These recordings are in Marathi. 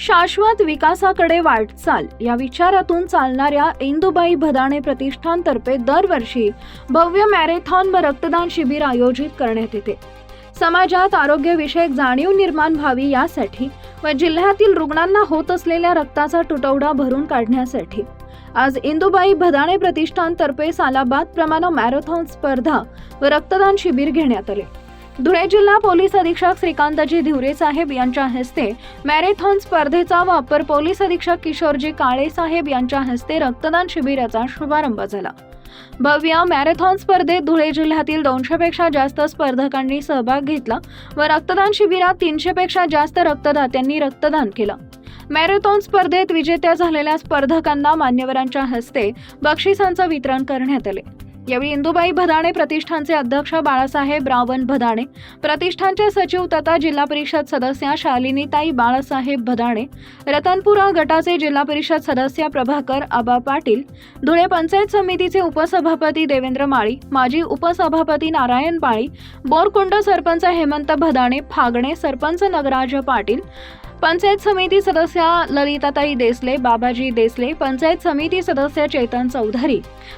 शाश्वत विकासाकडे वाटचाल. या विचारातून चालणाऱ्या इंदुबाई भदाणे प्रतिष्ठानतर्फे दरवर्षी भव्य मॅरेथॉन व रक्तदान शिबिर आयोजित करण्यात येते. समाजात आरोग्यविषयक जाणीव निर्माण व्हावी यासाठी व जिल्ह्यातील रुग्णांना होत असलेल्या रक्ताचा तुटवडा भरून काढण्यासाठी. आज इंदुबाई भदाणे प्रतिष्ठानतर्फे सालाबाद प्रमाणे मॅरेथॉन स्पर्धा व रक्तदान शिबिर घेण्यात आले. धुळे जिल्हा पोलीस अधीक्षक श्रीकांतजी धिवरे साहेब यांच्या हस्ते मॅरेथॉन स्पर्धेचा व अपर पोलीस अधीक्षक किशोरजी काळे साहेब यांच्या हस्ते रक्तदान शिबिराचा शुभारंभ झाला. भव्य मॅरेथॉन स्पर्धेत धुळे जिल्ह्यातील दोनशे पेक्षा जास्त स्पर्धकांनी सहभाग घेतला व रक्तदान शिबिरात तीनशे पेक्षा जास्त रक्तदात्यांनी रक्तदान केलं. मॅरेथॉन स्पर्धेत विजेत्या झालेल्या स्पर्धकांना मान्यवरांच्या हस्ते बक्षिसांचं वितरण करण्यात आले. यावेळी इंदुबाई भदाणे प्रतिष्ठानचे अध्यक्ष बाळासाहेब रावण भदाणे प्रतिष्ठानचे सचिव तथा जिल्हा परिषद सदस्या शालिनीताई बाळासाहेब भदाणे रतनपुरा गटाचे जिल्हा परिषद सदस्य प्रभाकर आबा पाटील धुळे पंचायत समितीचे उपसभापती देवेंद्र माळी माजी उपसभापती नारायण पाळी बोरकुंड सरपंच हेमंत भदाणे फागणे सरपंच नगराज पाटील पंचायत समिती सदस्य ललिताताई देसले बाबाजी देसले पंचायत समिती सदस्य चेतन चौधरी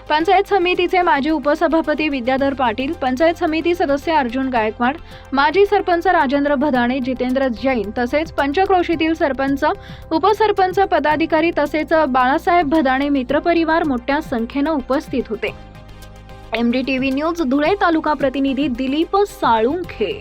पंचायत समितीचे माजी उपसभापती विद्याधर पाटील पंचायत समिती सदस्य अर्जुन गायकवाड माजी सरपंच राजेंद्र भदाणे जितेंद्र जैन तसेच पंचक्रोशीतील सरपंच उपसरपंच पदाधिकारी तसेच बाळासाहेब भदाणे मित्रपरिवार मोठ्या संख्येनं उपस्थित होते. एमडीटीव्ही न्यूज धुळे तालुका प्रतिनिधी दिलीप साळुंखे.